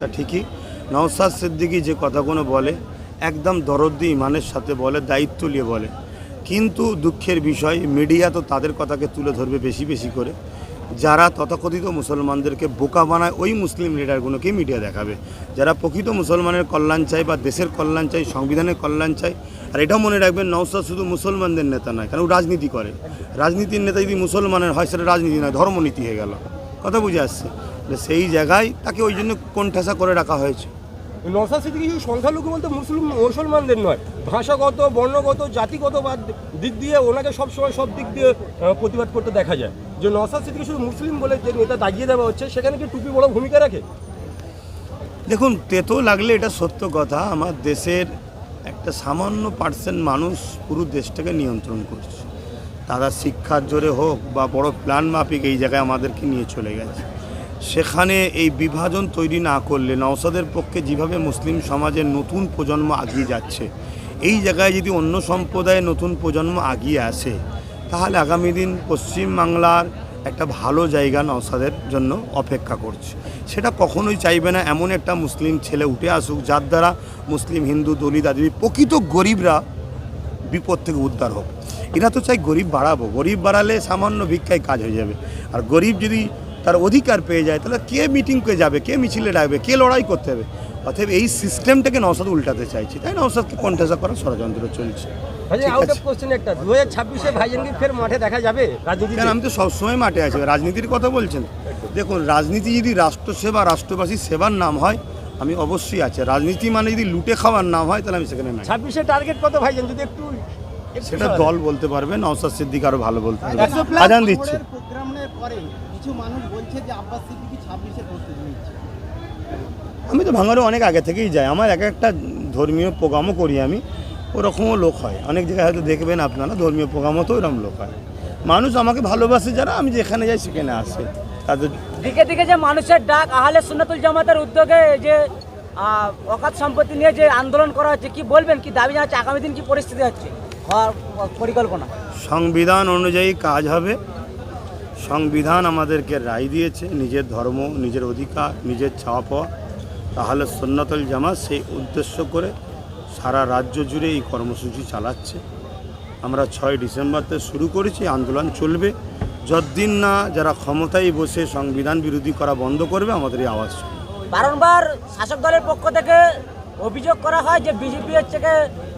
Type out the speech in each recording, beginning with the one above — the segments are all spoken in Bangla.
তা ঠিকই। নওসাদ সিদ্দিকি যে কথাগুলো বলে, একদম দরদ্দি ইমানের সাথে বলে, দায়িত্ব নিয়ে বলে। কিন্তু দুঃখের বিষয়, মিডিয়া তো তাদের কথাকে তুলে ধরবে বেশি বেশি করে। যারা তথাকথিত মুসলমানদেরকে বোকা বানায়, ওই মুসলিম লিডারগুলোকেই মিডিয়া দেখাবে। যারা প্রকৃত মুসলমানের কল্যাণ চাই বা দেশের কল্যাণ চাই সংবিধানের কল্যাণ চাই আর এটাও মনে রাখবেন নওসাদ শুধু মুসলমানদের নেতা নয় কারণ রাজনীতি করে। রাজনীতির নেতা যদি মুসলমানের হয়, সেটা রাজনীতি নয়, ধর্মনীতি হয়ে গেল। কথা বুঝে আসছে। সেই জায়গায় তাকে ওই জন্য কোণঠাসা করে রাখা হয়েছে। নসাদ সিদ্দিকি শুধু সংখ্যালঘু বলতে মুসলিম মুসলমানদের নয় ভাষাগত বর্ণগত জাতিগত দিক দিয়ে ওনাকে সবসময় সব দিক দিয়ে প্রতিবাদ করতে দেখা যায়। যে নসাদ সিদ্দিকি শুধু মুসলিম বলে যে নেতা দাগিয়ে দেওয়া হচ্ছে সেখানে কি টুপি বড় ভূমিকা রাখে? দেখুন তেতো লাগলে এটা সত্য কথা আমার দেশের একটা সামান্য পার্সেন্ট মানুষ পুরো দেশটাকে নিয়ন্ত্রণ করছে। তারা শিক্ষার জোরে হোক বা বড় প্ল্যান মাফিক এই জায়গায় আমাদেরকে নিয়ে চলে গেছে। সেখানে এই বিভাজন তৈরি না করলে নওসাদের পক্ষে যেভাবে মুসলিম সমাজের নতুন প্রজন্ম আগিয়ে যাচ্ছে, এই জায়গায় যদি অন্য সম্প্রদায়ের নতুন প্রজন্ম আগিয়ে আসে, তাহলে আগামী দিন পশ্চিমবাংলার একটা ভালো জায়গা নওসাদের জন্য অপেক্ষা করছে। সেটা কখনোই চাইবে না এমন একটা মুসলিম ছেলে উঠে আসুক, যার দ্বারা মুসলিম, হিন্দু, দলিত আদি প্রকৃত গরিবরা বিপদ থেকে উদ্ধার হোক। এরা তো চাই গরিব বাড়াবো। গরিব বাড়ালে সামান্য ভিক্ষায় কাজ হয়ে যাবে। আর গরিব যদি তার অধিকার পেয়ে যায় তাহলে কে মিটিং করে যাবে কে মিছিলে ডাকবে কে লড়াই করতে হবে? অতএব এই সিস্টেমটাকে নওসাদ উল্টাতে চাইছি। তাই নওসাদকে কণ্ঠাসা করার ষড়যন্ত্র চলছে। আমি তো সবসময় মাঠে আছি। রাজনীতির কথা বলছেন? দেখুন রাজনীতি যদি রাষ্ট্রসেবা রাষ্ট্রবাসীর সেবার নাম হয় আমি অবশ্যই আছে। রাজনীতি মানে যদি লুটে খাওয়ার নাম হয় তাহলে আমি সেখানে নাই। ছাব্বিশে টার্গেট কত ভাইজান? যদি একটু সেটা দল বলতে পারবে নওসাদ সিদ্দিক আরও ভালো বলতে পারবে। আজান দিচ্ছে। কিছু মানুষ বলছে যে আব্বাস সিদ্দিকি ছাব্বিশে প্রস্তুতি নিচ্ছে। আমি তো ভাঙারে অনেক আগে থেকেই যাই। আমার এক একটা ধর্মীয় প্রোগ্রামও করি আমি। ওরকমও লোক হয়। অনেক জায়গায় হয়তো দেখবেন আপনারা ধর্মীয় প্রোগ্রামও তো ওরকম লোক হয়। মানুষ আমাকে ভালোবাসে যারা আমি যেখানে যাই সেখানে আসে। তাদের দিকে দিকে যে মানুষের ডাক আহলে সুন্নাতুল জামাতের উদ্যোগে যে অকাত সম্পত্তি নিয়ে যে আন্দোলন করা হচ্ছে কি বলবেন? কি দাবি জানাচ্ছে? আগামী দিন কি পরিস্থিতি হচ্ছে? হওয়ার পরিকল্পনা? সংবিধান অনুযায়ী কাজ হবে। সংবিধান আমাদেরকে রায় দিয়েছে, নিজের ধর্ম, নিজের অধিকার, নিজের পাওয়া। তাহলে সন্ন্যতল জামা সেই উদ্দেশ্য করে সারা রাজ্য জুড়ে এই কর্মসূচি চালাচ্ছে। আমরা ছয় ডিসেম্বর থেকে শুরু করেছি, আন্দোলন চলবে। যতদিন না যারা ক্ষমতায় বসে সংবিধান বিরোধী করা বন্ধ করবে, আমাদের এই আওয়াজ। বারংবার শাসক দলের পক্ষ থেকে অভিযোগ করা হয় যে বিজেপি হচ্ছে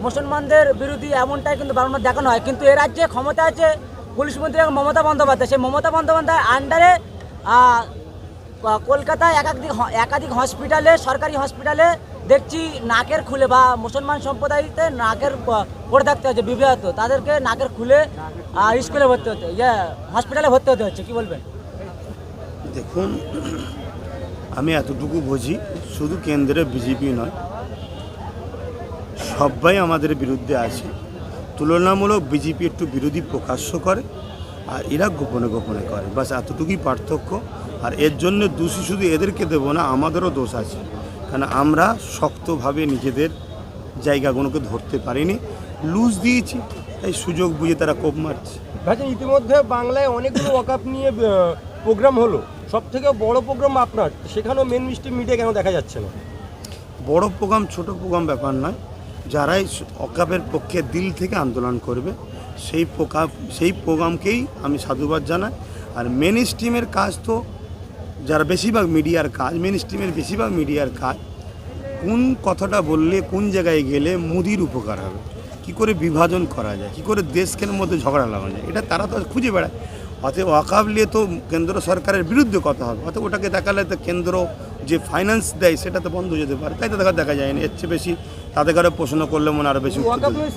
মুসলমানদের বিরোধী, এমনটাই কিন্তু বারংবার দেখানো হয়। কিন্তু এ রাজ্যে ক্ষমতা আছে পুলিশ মন্ত্রী মমতা বন্দ্যোপাধ্যায়। সেই মমতা বন্দ্যোপাধ্যায় আন্ডারে কলকাতায় একাধিক একাধিক হসপিটালে সরকারি হসপিটালে দেখছি নাকের খুলে বা মুসলমান সম্প্রদায়তে নাকের পড়ে থাকতে হচ্ছে বিবাহত তাদেরকে নাকের খুলে স্কুলে ভর্তি হতে ইয়ে হসপিটালে ভর্তি হতে হচ্ছে, কি বলবেন? দেখুন, আমি এতটুকু বুঝি, শুধু কেন্দ্রে বিজেপি নয়, সবাই আমাদের বিরুদ্ধে আছে। তুলনামূলক বিজেপি একটু বিরোধী প্রকাশ্য করে আর এরা গোপনে গোপনে করে। বাস এতটুকুই পার্থক্য আর এর জন্য দোষী শুধু এদেরকে দেবো না আমাদেরও দোষ আছে। কারণ আমরা শক্তভাবে নিজেদের জায়গাগুলোকে ধরতে পারিনি লুজ দিয়েছি তাই সুযোগ বুঝে তারা কোপ মারছে। ভাইজান ইতিমধ্যে বাংলায় অনেকগুলো ওয়াকাপ নিয়ে প্রোগ্রাম হলো। সব থেকে বড় প্রোগ্রাম আপনার? সেখানেও মেন মিষ্টি মিডিয়া কেন দেখা যাচ্ছে না? বড় প্রোগ্রাম ছোট প্রোগ্রাম ব্যাপার নয়। যারাই অকাপের পক্ষে দিল থেকে আন্দোলন করবে, সেই প্রোকা সেই প্রোগ্রামকেই আমি সাধুবাদ জানাই। আর মেন স্ট্রিমের কাজ তো যারা বেশিরভাগ মিডিয়ার কাজ মেন স্ট্রিমের বেশিরভাগ মিডিয়ার কাজ, কোন কথাটা বললে, কোন জায়গায় গেলে মোদির উপকার হবে? কি করে বিভাজন করা যায়? কি করে দেশকের মধ্যে ঝগড়া লাগানো যায়? এটা তারা তো খুঁজে বেড়ায়। অতএব ওয়াকাব নিয়ে তো কেন্দ্র সরকারের বিরুদ্ধে কথা হবে। অতএব ওটাকে দেখালে তো কেন্দ্র যে ফাইন্যান্স দেয়, সেটা তো বন্ধ যেতে পারে। তাই তো দেখা দেখা যায়নি। এর চেয়ে বেশি তাদের কারও প্রশ্ন করলে মনে আরও বেশি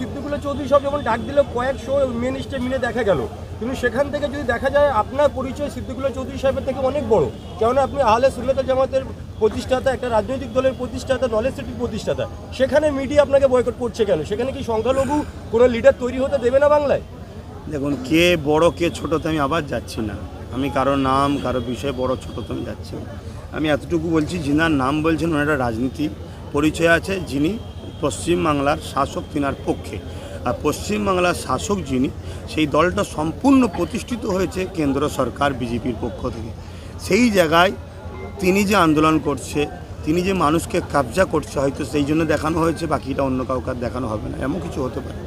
সিদ্দিকুল্লাহ চৌধুরী সব যখন ডাক দিল কয়েকশো মেন মিলে দেখা গেল। কিন্তু সেখান থেকে যদি দেখা যায় আপনার পরিচয় সিদ্দিকুল্লাহ চৌধুরী সাহেবের থেকে অনেক বড়। কেননা আপনি আহলে সুল্লাত জামাতের প্রতিষ্ঠাতা একটা রাজনৈতিক দলের প্রতিষ্ঠাতা নলেজ সিটির প্রতিষ্ঠাতা। সেখানে মিডিয়া আপনাকে বয়কট করছে কেন? সেখানে কি সংখ্যালঘু কোনো লিডার তৈরি হতে দেবে না বাংলায়? দেখুন কে বড় কে ছোট তো আমি আবার যাচ্ছি না। আমি কারও নাম কারও বিষয়ে বড় ছোট তো আমি যাচ্ছি আমি এতটুকু বলছি যিনার নাম বলছেন ওনারা রাজনীতি পরিচয় আছে। যিনি পশ্চিমবাংলার শাসক তিনার পক্ষে। আর পশ্চিমবাংলার শাসক যিনি, সেই দলটা সম্পূর্ণ প্রতিষ্ঠিত হয়েছে কেন্দ্র সরকার, বিজেপির পক্ষ থেকে। সেই জায়গায় তিনি যে আন্দোলন করছে, তিনি যে মানুষকে কাবজা করছে, হয়তো সেই জন্য দেখানো হয়েছে, বাকিটা অন্য কাউকে দেখানো হবে না, এমন কিছু হতে পারে।